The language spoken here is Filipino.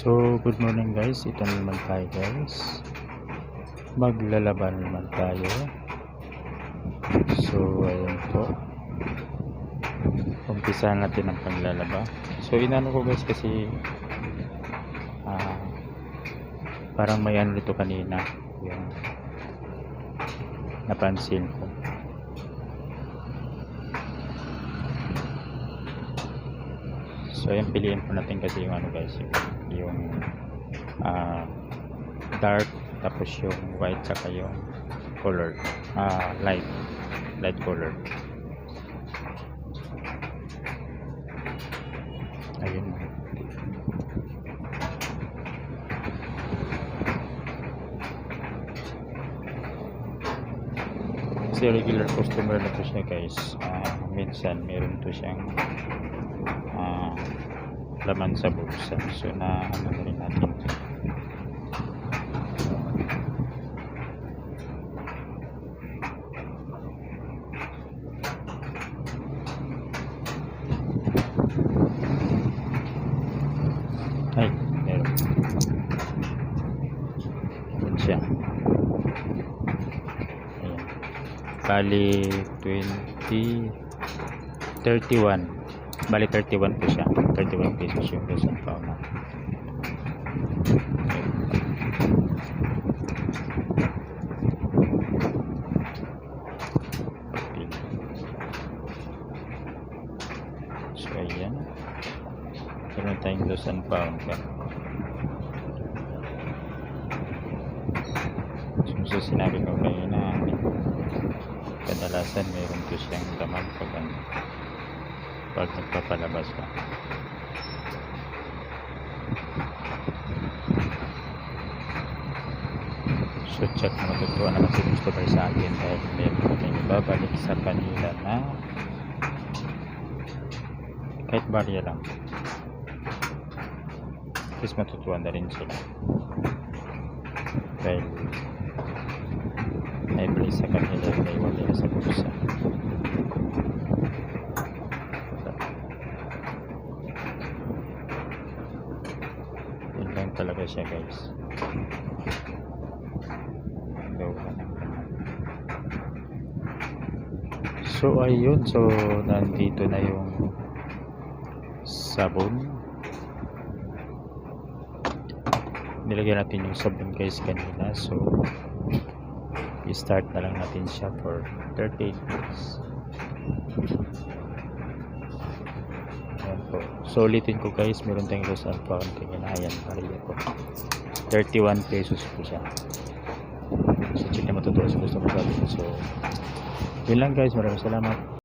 So, good morning guys. Ito na naman tayo guys. Maglalaban naman tayo. So, ayun po. Umpisahan natin ang paglalaba. So, inano ko guys kasi ah, parang may ano kanina. Yung napansin ko. So, ayan, piliin po natin kasi yung ano guys, yung, yung ah, dark, tapos yung white, saka yung color, ah, light, light color. Ayun. Kasi regular customer na to siya guys. Ah, minsan meron to siyang ah, laman sa bulsa. So na ano na rin natin. Ay. Bali 20 31 Bali 31 po siya 31 pesos yung Quezon Pauna so ayan. Meron tayong Quezon Pauna so sinabi ko kayo na kadalasan meron to siyang laman pag ano pag nagpapalabas ka so check na matutuwa naman si customer sa akin dahil meron kaming ibabalik sa kanila na kahit barya lang at least matutuwa na rin sila dahil may place sa kanila may wala talaga siya guys. So ayun. So nandito na yung sabon. Nilagyan natin yung sabon guys kanina. So i-start na lang natin siya for 38 minutes Ayan po. So ulitin ko guys, meron tayong Rosal Pound kanina. Ayan, pariya po. 31 pesos po siya. So check na matutuwa sa gusto mo So, yun lang guys. Maraming salamat.